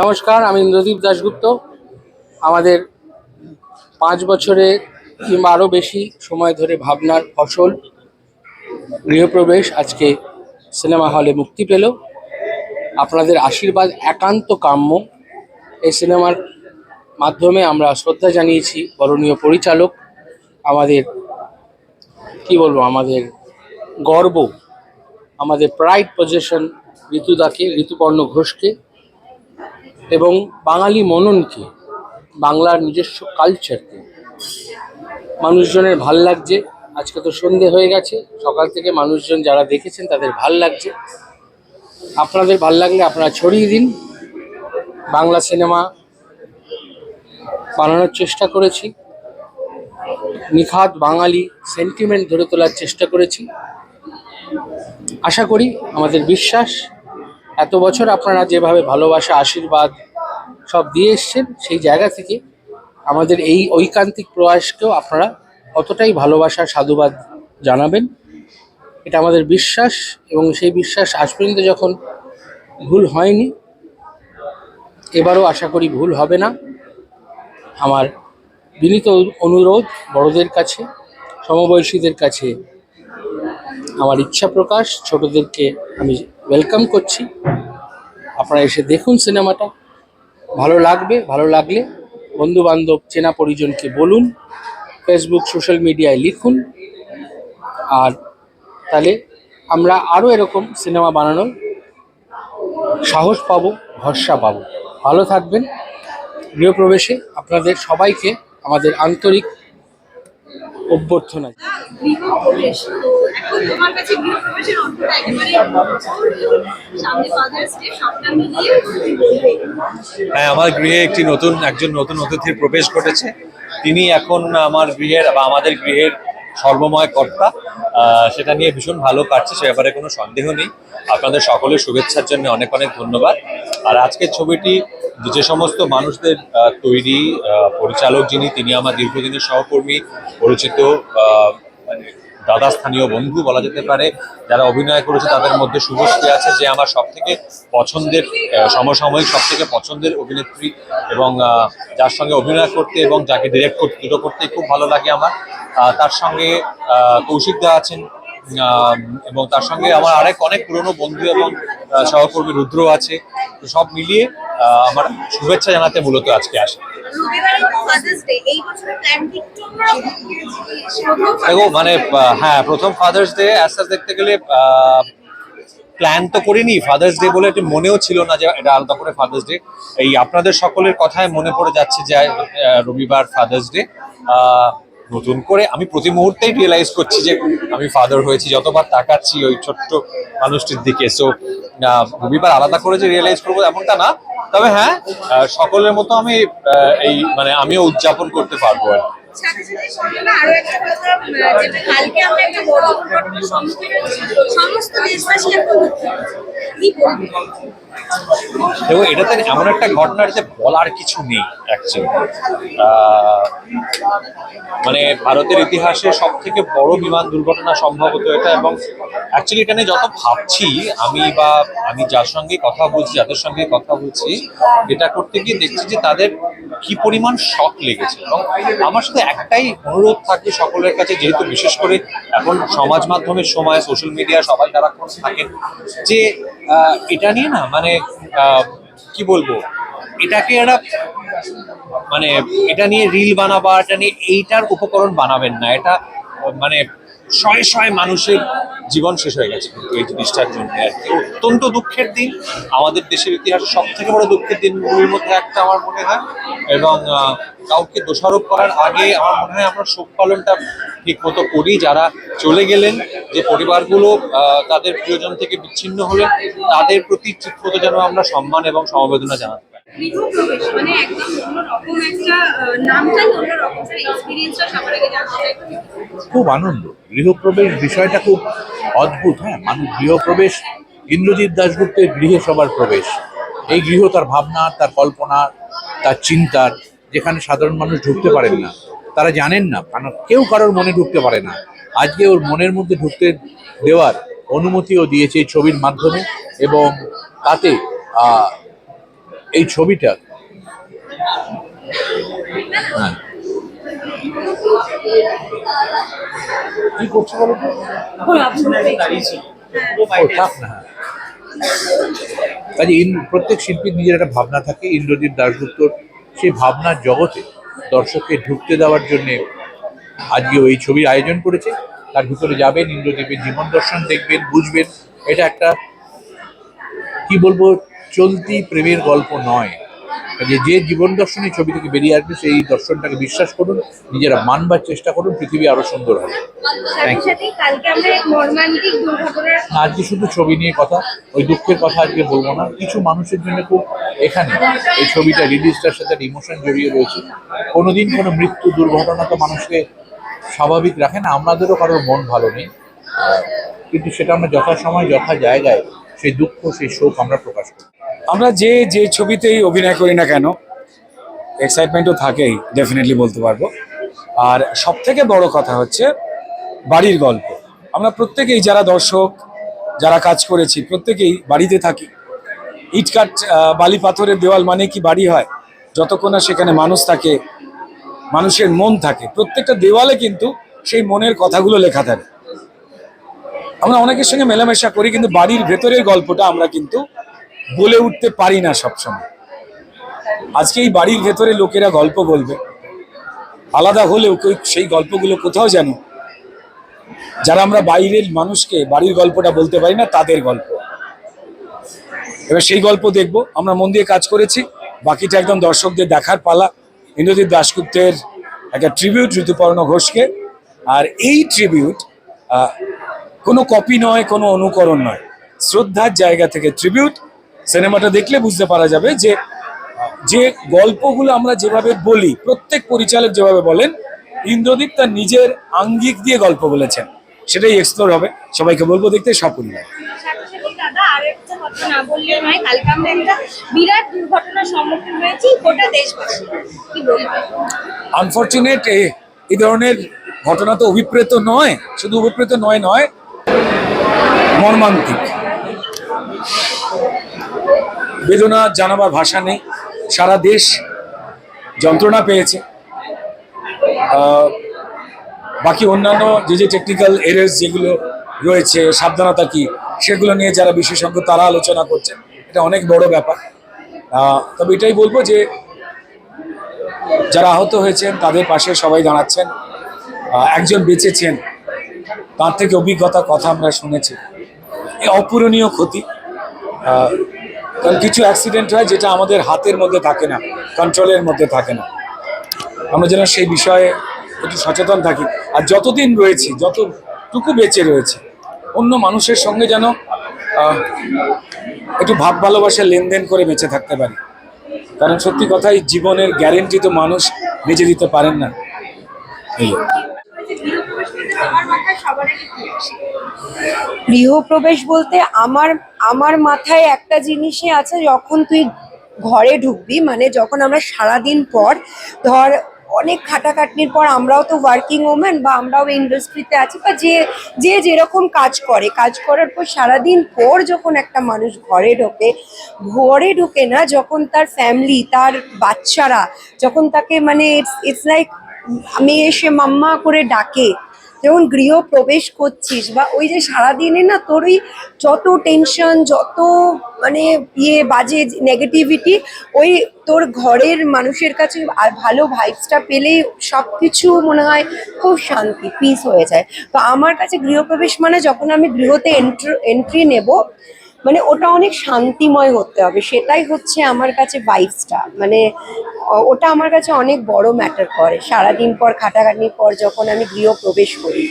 নমস্কার, আমি ইন্দ্রদীপ দাশগুপ্ত। আমাদের পাঁচ বছরে কিংবা আরও বেশি সময় ধরে ভাবনার ফসল, গৃহপ্রবেশ, আজকে সিনেমা হলে মুক্তি পেল। আপনাদের আশীর্বাদ একান্ত কাম্য। এই সিনেমার মাধ্যমে আমরা শ্রদ্ধা জানিয়েছি বরণীয় পরিচালক, আমাদের, কি বলব, আমাদের গর্ব, আমাদের প্রাইড পজিশন ঋতুদাকে, ঋতুপর্ণ ঘোষকে। এবং বাঙালি মননকে, বাংলার নিজস্ব কালচারকে মানুষজনের ভালো লাগছে। আজকে তো সন্ধে হয়ে গেছে। সকাল থেকে মানুষজন যারা দেখেছেন তাদের ভালো লাগছে। আপনাদের ভালো লাগলে আপনারা ছড়িয়ে দিন। বাংলা সিনেমা বানানোর চেষ্টা করেছি। নিখাত বাঙালি সেন্টিমেন্ট ধরে তোলার চেষ্টা করেছি। আশা করি আমাদের বিশ্বাস এত বছর আপনারা যেভাবে ভালোবাসা, আশীর্বাদ সব দিয়ে এসছেন, সেই জায়গা থেকে আমাদের এই ঐকান্তিক প্রয়াসকেও আপনারা অতটাই ভালোবাসা সাধুবাদ জানাবেন। এটা আমাদের বিশ্বাস এবং সেই বিশ্বাস আজ পর্যন্ত যখন ভুল হয়নি, এবারও আশা করি ভুল হবে না। আমার বিনীত অনুরোধ বড়দের কাছে, সমবয়সীদের কাছে আমার ইচ্ছা প্রকাশ, ছোটদেরকে আমি ওয়েলকাম করছি। আপনারা এসে দেখুন সিনেমাটা। ভালো লাগবে, ভালো লাগলে বন্ধু বান্ধব চেনা পরিজনকে বলুন ফেসবুক সোশ্যাল মিডিয়ায় লিখুন। আর তাহলে আমরা আরও এরকম সিনেমা বানানোর সাহস পাব, ভরসা পাবো। ভালো থাকবেন। গৃহপ্রবেশে আপনাদের সবাইকে আমাদের আন্তরিক অভ্যর্থনা হ্যাঁ আমার গৃহে একটি নতুন একজন নতুন অতিথির প্রবেশ ঘটেছে। তিনি এখন আমার গৃহের বা আমাদের গৃহের সর্বময় কর্তা সেটা নিয়ে ভীষণ ভালো কাটছে, সে ব্যাপারে কোনো সন্দেহ নেই। আপনাদের সকলের শুভেচ্ছার জন্য অনেক অনেক ধন্যবাদ। আর আজকের ছবিটি যে সমস্ত মানুষদের তৈরি পরিচালক যিনি, তিনি আমার দীর্ঘদিনের সহকর্মী, পরিচিত দাদা স্থানীয় বন্ধু বলা যেতে পারে, যারা অভিনয় করেছে তাদের মধ্যে শুভশ্রী আছে যে আমার সব থেকে পছন্দের সমসাময়িক সব থেকে পছন্দের অভিনেত্রী এবং যার সঙ্গে অভিনয় করতে এবং যাকে ডিরেক্ট করতে দুটো করতে খুব ভালো লাগে আমার। তার সঙ্গে কৌশিক দা আছেন এবং তার সঙ্গে আমার আরেক অনেক পুরনো বন্ধু এবং সহকর্মী রুদ্র আছে। তো সব মিলিয়ে আমার শুভেচ্ছা জানাতে মূলত আজকে আসে দেখো মানে হ্যাঁ প্রথম ফাদার্স ডে আস্তে দেখতে গেলে প্ল্যান তো করিনি। ফাদার্স ডে বলে একটু মনেও ছিল না যে এটা আলাদা করে ফাদার্স ডে এই আপনাদের সকলের কথায় মনে পড়ে যাচ্ছে যে রবিবার ফাদার্স ডে নতুন করে আমি প্রতি মুহূর্তেই রিয়েলাইজ করছি যে আমি ফাদার হয়েছি, যতবার তাকাচ্ছি ওই ছোট্ট মানুষটির দিকে সো রবিবার আলাদা করে যে রিয়েলাইজ করব এমনটা না তবে হ্যাঁ সকলের মতো আমি এই মানে আমিও উদযাপন করতে পারব আর কি। সাথে সাথে সঙ্গে আরও একটা কথা যেটা কালকে আমরা একটা বড় দুর্ঘটনার সম্মুখীন সমস্ত দেশবাসী এখন কি দেখো এটাতে এমন একটা ঘটনা যে বলার কিছু নেই মানে ভারতের ইতিহাসে সব থেকে বড় বিমান দুর্ঘটনা সম্ভবত এটা এবং অ্যাকচুয়ালি এখানে যত ভাবছি, আমি বা আমি যার সঙ্গে কথা বলছি, যাদের সঙ্গে কথা বলছি, এটা করতে গিয়ে দেখছি যে তাদের কি পরিমাণ শখ লেগেছে। এবং আমার সাথে একটাই অনুরোধ থাকবে সকলের কাছে, যেহেতু বিশেষ করে এখন সমাজ মাধ্যমের সময় সোশ্যাল মিডিয়া সবাই সারাক্ষণ থাকেন, যে এটা নিয়ে না মানে কি বলব, এটাকে একটা মানে এটা নিয়ে রিল বানাবা, এটা নিয়ে এইটার উপকরণ বানাবেন না, এটা মানে শয়ে শয়ে মানুষের জীবন শেষ হয়ে গেছে। কিন্তু এই জিনিসটার জন্য আর কি। অত্যন্ত দুঃখের দিন। আমাদের দেশের ইতিহাস সব থেকে বড় দুঃখের দিনগুলির মধ্যে একটা আমার মনে হয়। এবং কাউকে দোষারোপ করার আগে আমার মনে হয় আমরা শোক পালনটা ঠিক মতো করি। যারা চলে গেলেন, যে পরিবারগুলো তাদের প্রিয়জন থেকে বিচ্ছিন্ন হলেন, তাদের প্রতি ঠিক মতো যেন আমরা সম্মান এবং সমবেদনা জানাতে মানে একদম অন্যরকম একটা নামটাই অন্যরকম এক্সপিরিয়েন্সটা সবার আগে জানতে খুব আনন্দ। গৃহপ্রবেশ বিষয়টা খুব অদ্ভুত হ্যাঁ? মানুষ গৃহপ্রবেশ, ইন্দ্রজিৎ দাশগুপ্তের গৃহে সবার প্রবেশ। এই গৃহ তার ভাবনা, তার কল্পনা, তার চিন্তার যেখানে সাধারণ মানুষ ঢুকতে পারেন না। তারা জানেন না কেউ কারোর মনে ঢুকতে পারে না। আজকে ওর মনের মধ্যে ঢুকতে দেওয়ার অনুমতিও দিয়েছে এই ছবির মাধ্যমে এবং তাতে এই ছবিটা হ্যাঁ। কি করছে না কাজে প্রত্যেক শিল্পীর নিজের একটা ভাবনা থাকে, ইন্দ্রজিৎ দাশগুপ্তর সেই ভাবনার জগতে দর্শককে ঢুকতে দেওয়ার জন্যে আজকে ওই ছবির আয়োজন করেছে। তার ভিতরে যাবেন ইন্দ্রদীপের জীবন দর্শন দেখবেন, বুঝবেন। এটা একটা কি বলব? চলতি প্রেমের গল্প নয়। যে যে জীবন দর্শনে ছবি থেকে বেরিয়ে আসবে সেই দর্শনটাকে বিশ্বাস করুন নিজেরা মানবার চেষ্টা করুন পৃথিবী আরও সুন্দর হবে। আজকে শুধু ছবি নিয়ে কথা ওই দুঃখের কথা আজকে বলব না। কিছু মানুষের জন্য খুব এখানে এই ছবিটা রিলিজটার সাথে ইমোশন জড়িয়ে রয়েছে। কোনোদিন কোনো মৃত্যু দুর্ঘটনা তো মানুষকে স্বাভাবিক রাখে না আমাদেরও কারোর মন ভালো নেই। কিন্তু সেটা আমরা যথাসময় যথা জায়গায় সেই দুঃখ সেই শোক আমরা প্রকাশ করি। আমরা যে যে ছবিতেই অভিনয় করি না কেন এক্সাইটমেন্টও থাকেই ডেফিনেটলি বলতে পারব। আর সব থেকে বড় কথা হচ্ছে বাড়ির গল্প। আমরা প্রত্যেকেই যারা দর্শক, যারা কাজ করেছি, প্রত্যেকেই বাড়িতে থাকি। ইটকাট বালি পাথরের দেওয়াল মানে কি বাড়ি হয়? যতক্ষণ না সেখানে মানুষ থাকে, মানুষের মন থাকে, প্রত্যেকটা দেওয়ালে কিন্তু সেই মনের কথাগুলো লেখা থাকে। আমরা অনেকের সঙ্গে মেলামেশা করি, কিন্তু বাড়ির ভেতরের গল্পটা আমরা কিন্তু বলে উঠতে পারি না সবসময়। আজকে এই বাড়ির ভেতরে লোকেরা গল্প বলবে। আলাদা হলেও কেউ- সেই গল্পগুলো কোথাও যেন যারা আমরা বাইরের মানুষকে বাড়ির গল্পটা বলতে পারি না, তাদের গল্প। এবার সেই গল্প দেখব। আমরা মন দিয়ে কাজ করেছি। বাকিটা একদম দর্শকদের দেখার পালা। ইন্দ্রজিৎ দাশগুপ্তের একটা ট্রিবিউট ঋতুপর্ণ ঘোষকে। আর এই ট্রিবিউট কোনো কপি নয়, কোনো অনুকরণ নয়। শ্রদ্ধার জায়গা থেকে ট্রিবিউট। সিনেমাটা দেখলে বুঝতে পারা যাবে যে যে গল্পগুলো আমরা যেভাবে বলি প্রত্যেক পরিচালক যেভাবে বলেন ইন্দ্রদীপ তার নিজের আঙ্গিক দিয়ে গল্প বলেছেন। সেটাই এক্সপ্লোর হবে। সবাইকে বলব দেখতে সপরিবার সাথে সাথে দাদা কথা না বললে নয় কালকে আমরা একটা বিরাট দুর্ঘটনার সম্মুখীন হয়েছি গোটা দেশবাসী। কি বলবেন আনফর্চুনেট এই ধরনের ঘটনা তো অভিপ্রেত নয় শুধু অভিপ্রেত নয় নয় মর্মান্তিক। বেদনা জানাবার ভাষা নেই। সারা দেশ যন্ত্রণা পেয়েছে। বাকি অন্যান্য যে যে টেকনিক্যাল এরেস যেগুলো রয়েছে, সাবধানতা কি, সেগুলো নিয়ে যারা বিশেষজ্ঞ, তারা আলোচনা করছেন। এটা অনেক বড় ব্যাপার। তবে এটাই বলব যে, যারা আহত হয়েছেন, তাদের পাশে সবাই দাঁড়াচ্ছেন। একজন বেঁচেছেন, তার থেকে অভিজ্ঞতা, কথা আমরা শুনেছি। অপূরণীয় ক্ষতি কারণ কিছু অ্যাক্সিডেন্ট হয় যেটা আমাদের হাতের মধ্যে থাকে না কন্ট্রোলের মধ্যে থাকে না। আমরা যেন সেই বিষয়ে একটু সচেতন থাকি। আর যতদিন রয়েছি, যতটুকু বেঁচে রয়েছে, অন্য মানুষের সঙ্গে যেন একটু ভাব ভালোবাসা লেনদেন করে বেঁচে থাকতে পারি। কারণ সত্যি কথাই জীবনের গ্যারেন্টি তো মানুষ বেঁচে দিতে পারেন না। এই গৃহপ্রবেশ বলতে আমার আমার মাথায় একটা জিনিসই আছে, যখন তুই ঘরে ঢুকবি মানে যখন আমরা সারাদিন পর, ধর অনেক খাটাখাটনির পর আমরাও তো ওয়ার্কিং ওমেন বা আমরাও ইন্ডাস্ট্রিতে আছি, বা যে যে যেরকম কাজ করে, কাজ করার পর সারাদিন পর যখন একটা মানুষ ঘরে ঢোকে, ঘরে ঢুকে না, যখন তার ফ্যামিলি তার বাচ্চারা, যখন তাকে মানে ইটস ইটস লাইক মেয়ে এসে মাম্মা করে ডাকে যখন গৃহ প্রবেশ করছিস বা ওই যে সারাদিনে না তোর ওই যত টেনশন যত মানে ইয়ে বাজে নেগেটিভিটি ওই তোর ঘরের মানুষের কাছে আর ভালো ভাইবসটা পেলে সব কিছু মনে হয় খুব শান্তি পিস হয়ে যায়। তো আমার কাছে গৃহপ্রবেশ মানে যখন আমি গৃহতে এন্ট্রি নেব মানে ওটা অনেক শান্তিময় হতে হবে। সেটাই হচ্ছে আমার কাছে ভাইবসটা মানে ওটা আমার কাছে অনেক বড় ম্যাটার করে। সারাদিন পর, খাটাখাটনির পর যখন আমি গৃহ প্রবেশ করি